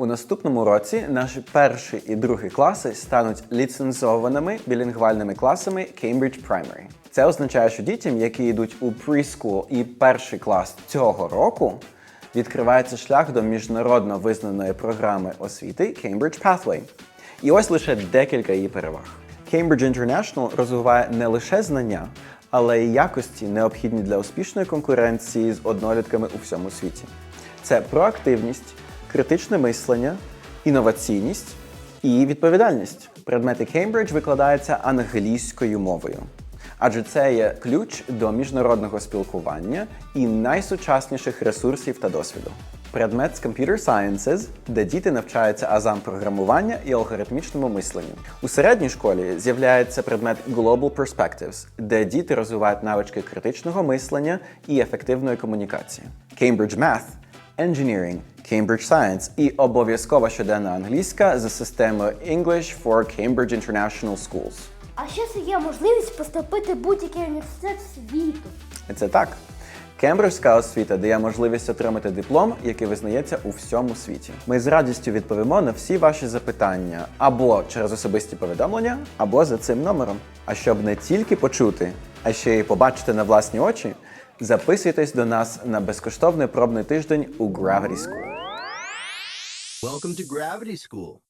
У наступному році наші перший і другий класи стануть ліцензованими білінгвальними класами Cambridge Primary. Це означає, що дітям, які йдуть у preschool і перший клас цього року, відкривається шлях до міжнародно визнаної програми освіти Cambridge Pathway. І ось лише декілька її переваг. Cambridge International розвиває не лише знання, але й якості, необхідні для успішної конкуренції з однолітками у всьому світі. Це проактивність, критичне мислення, інноваційність і відповідальність. Предмети Cambridge викладаються англійською мовою. Адже це є ключ до міжнародного спілкування і найсучасніших ресурсів та досвіду. Предмет з Computer Sciences, де діти навчаються азам програмування і алгоритмічному мисленню. У середній школі з'являється предмет Global Perspectives, де діти розвивають навички критичного мислення і ефективної комунікації. Cambridge Math, Engineering, Cambridge Science і обов'язкова щоденна англійська за системою English for Cambridge International Schools. А ще це є можливість поступити в будь-який університет світу. І Це так. Кембриджська освіта дає можливість отримати диплом, який визнається у всьому світі. Ми з радістю відповімо на всі ваші запитання або через особисті повідомлення, або за цим номером. А щоб не тільки почути, а ще й побачити на власні очі, записуйтесь до нас на безкоштовний пробний тиждень у Gravity School. Welcome to Gravity School.